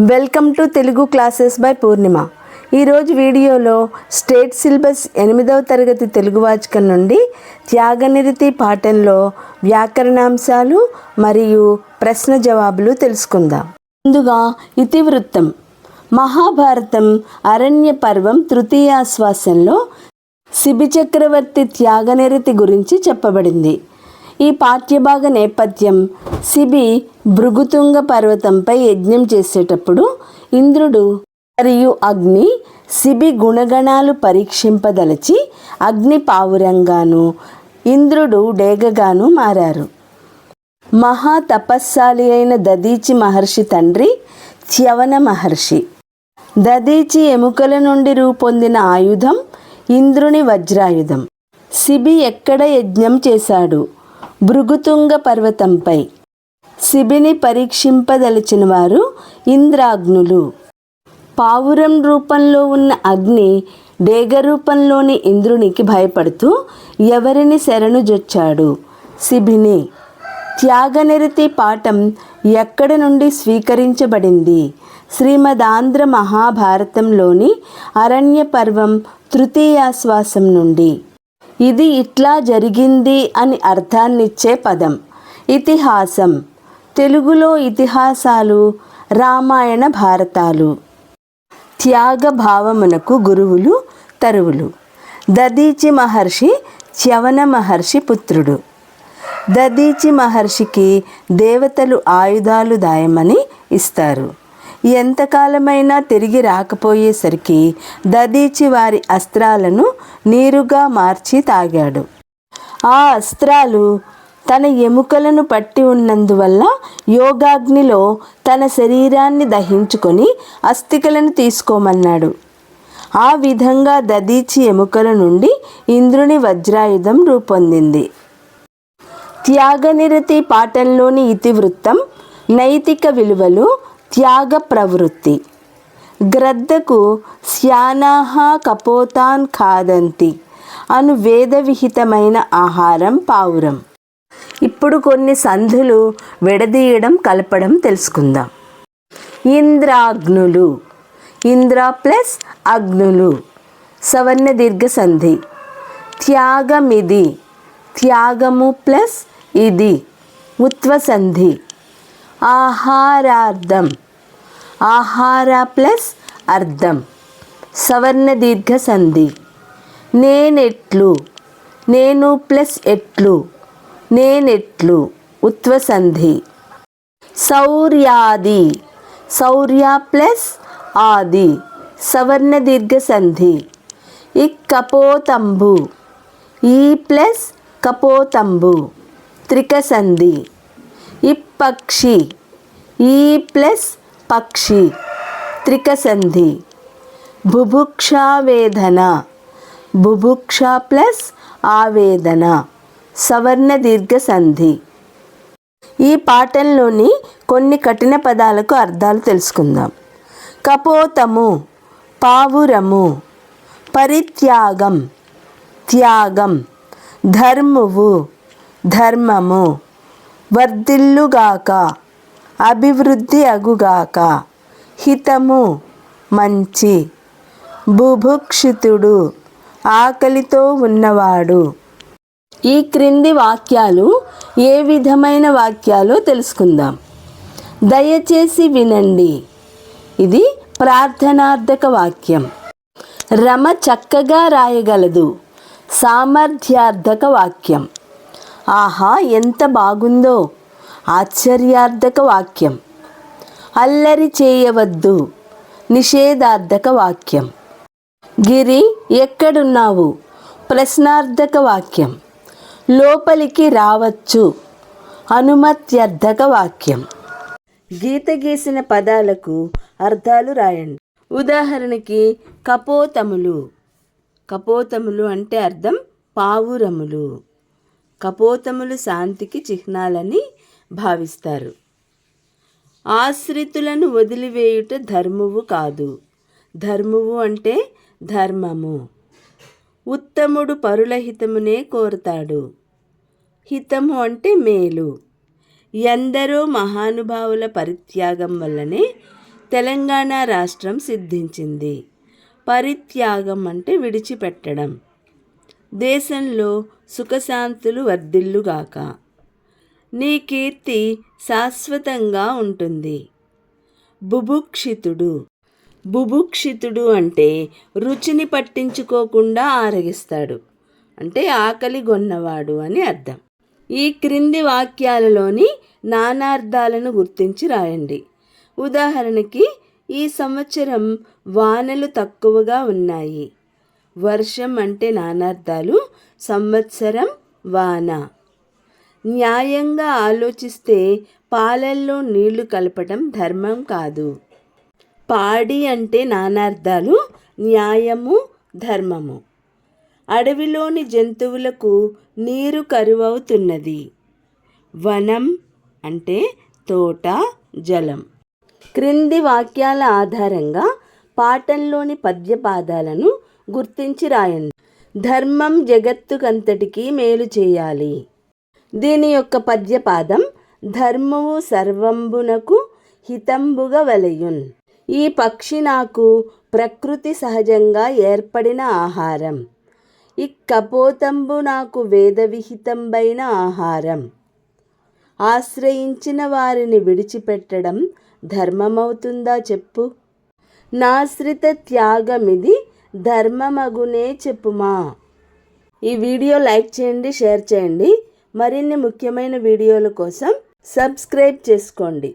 Welcome to Telugu classes by Purnima. ఈరోజు వీడియోలో state syllabus ఎనిమిదవ తరగతి తెలుగు వాచకం నుండి త్యాగనిరతి పాఠంలో వ్యాకరణాంశాలు మరియు ప్రశ్న జవాబులు తెలుసుకుందాం. ముందుగా ఇతివృత్తం. మహాభారతం అరణ్య పర్వం తృతీయాశ్వాసంలో శిబి చక్రవర్తి త్యాగనిరతి గురించి చెప్పబడింది. ఈ పాఠ్యభాగ నేపథ్యం శిబి భృగుతుంగ పర్వతంపై యజ్ఞం చేసేటప్పుడు ఇంద్రుడు మరియు అగ్ని శిబి గుణగణాలు పరీక్షింపదలచి అగ్ని పావురంగాను ఇంద్రుడు డేగగాను మారారు. మహా తపస్శాలి అయిన దదీచి మహర్షి తండ్రి చ్యవన మహర్షి. దదీచి ఎముకల నుండి రూపొందిన ఆయుధం ఇంద్రుని వజ్రాయుధం. శిబి ఎక్కడ యజ్ఞం చేశాడు? భృగుతుంగ పర్వతంపై శిబిని పరీక్షింపదలిచిన వారు ఇంద్రాగ్నులు. పావురం రూపంలో ఉన్న అగ్ని డేగ రూపంలోని ఇంద్రునికి భయపడుతూ ఎవరిని శరణు జొచ్చాడు? శిబిని. త్యాగనిరతి పాఠం ఎక్కడి నుండి స్వీకరించబడింది? శ్రీమదాంధ్ర మహాభారతంలోని అరణ్య పర్వం తృతీయాశ్వాసం నుండి. ఇది ఇట్లా జరిగింది అని అర్థాన్నిచ్చే పదం. ఇతిహాసం. తెలుగులో ఇతిహాసాలు రామాయణ భారతాలు. త్యాగ భావమునకు గురువులు తరువులు. దదీచి మహర్షి చ్యవన మహర్షి పుత్రుడు. దదీచి మహర్షికి దేవతలు ఆయుధాలు దాయమని ఇస్తారు. ఎంతకాలమైనా తిరిగి రాకపోయేసరికి దదీచి వారి అస్త్రాలను నీరుగా మార్చి తాగాడు. ఆ అస్త్రాలు తన ఎముకలను పట్టి ఉన్నందువల్ల యోగాగ్నిలో తన శరీరాన్ని దహించుకొని అస్థికలను తీసుకోమన్నాడు. ఆ విధంగా దదీచి ఎముకల నుండి ఇంద్రుని వజ్రాయుధం రూపొందింది. త్యాగనిరతి పాఠంలోని ఇతివృత్తం నైతిక విలువలు త్యాగ ప్రవృత్తి. గ్రద్దకు శ్యానాహ కపోతాన్ ఖాదంతి అను వేదవిహితమైన ఆహారం పావురం. ఇప్పుడు కొన్ని సంధులు విడదీయడం కలపడం తెలుసుకుందాం. ఇంద్రాగ్నులు. ఇంద్ర ప్లస్ అగ్నులు. సవర్ణ దీర్ఘ సంధి. త్యాగమిది. త్యాగము ప్లస్ ఇది. ఉత్వ సంధి ఆహారార్థం. ఆహార ప్లస్ అర్థం. సవర్ణ దీర్ఘ సంధి. నేనెట్లు. నేను ప్లస్ ఎట్లు. నేనెట్లు. ఉత్వ సంధి. సౌర్యాది. సౌర్య ప్లస్ ఆది. సవర్ణ దీర్ఘ సంధి. ఇక్కపోతంబు. ఈ ప్లస్ కపోతంబు. త్రిక సంధి ఇప్పక్షి. ఈ ప్లస్ పక్షి త్రిక సంధి బుభుక్షావేదన బుభుక్ష ప్లస్ ఆవేదన సవర్ణ దీర్ఘ సంధి ఈ పాఠంలోని కొన్ని కఠిన పదాలకు అర్థాలు తెలుసుకుందాం. కపోతము పావురము పరిత్యాగం త్యాగం ధర్మువు ధర్మము వర్ధిల్లుగాక అభివృద్ధి అగుగాక. హితము మంచి. బుభుక్షితుడు. ఆకలితో ఉన్నవాడు. ఈ క్రింది వాక్యాలు ఏ విధమైన వాక్యాలు తెలుసుకుందాం. దయచేసి వినండి. ఇది ప్రార్థనార్థక వాక్యం. రమ చక్కగా రాయగలదు. సామర్థ్యార్థక వాక్యం. ఆహా ఎంత బాగుందో. ఆశ్చర్యార్థక వాక్యం. అల్లరి చేయవద్దు నిషేధార్థక వాక్యం. గిరి ఎక్కడున్నావు? ప్రశ్నార్థక వాక్యం. లోపలికి రావచ్చు అనుమత్యర్థక వాక్యం. గీత గీసిన పదాలకు అర్థాలు రాయండి. ఉదాహరణకి కపోతములు. కపోతములు అంటే అర్థం పావురములు. కపోతములు శాంతికి చిహ్నాలని భావిస్తారు. ఆశ్రితులను వదిలివేయుట ధర్మువు కాదు. ధర్మువు అంటే ధర్మము. ఉత్తముడు పరుల హితమునే కోరుతాడు. హితము అంటే మేలు. ఎందరో మహానుభావుల పరిత్యాగం వల్లనే తెలంగాణ రాష్ట్రం సిద్ధించింది. పరిత్యాగం అంటే విడిచిపెట్టడం. దేశంలో సుఖశాంతులు వర్ధిల్లుగాక. నీ కీర్తి శాశ్వతంగా ఉంటుంది. బుభుక్షితుడు. బుభుక్షితుడు అంటే రుచిని పట్టించుకోకుండా ఆరగిస్తాడు. అంటే ఆకలి గొన్నవాడు అని అర్థం. ఈ క్రింది వాక్యాలలోని నానార్థాలను గుర్తించి రాయండి. ఉదాహరణకి ఈ సంవత్సరం వానలు తక్కువగా ఉన్నాయి. వర్షం అంటే నానార్థాలు సంవత్సరం వాన. న్యాయంగా ఆలోచిస్తే పాలల్లో నీళ్ళు కలపటం ధర్మం కాదు. పాడి అంటే నానార్థాలు న్యాయము ధర్మము. అడవిలోని జంతువులకు నీరు కరువవుతున్నది. వనం అంటే తోట జలం. క్రింది వాక్యాల ఆధారంగా పాఠంలోని పద్యపాదాలను గుర్తించి రాయండి. ధర్మం జగత్తుకంతటికీ మేలు చేయాలి. దీని యొక్క పద్యపాదం ధర్మము సర్వంబునకు హితంబుగా వలయున్. ఈ పక్షి నాకు ప్రకృతి సహజంగా ఏర్పడిన ఆహారం. ఇక్కపోతంబు నాకు వేదవిహితంబైన ఆహారం. ఆశ్రయించిన వారిని విడిచిపెట్టడం ధర్మమవుతుందా చెప్పు? నాశ్రిత త్యాగమిది ధర్మమగునే చెప్పుమా? ఈ వీడియో లైక్ చేయండి షేర్ చేయండి. మరిన్ని ముఖ్యమైన వీడియోల కోసం సబ్స్క్రైబ్ చేసుకోండి.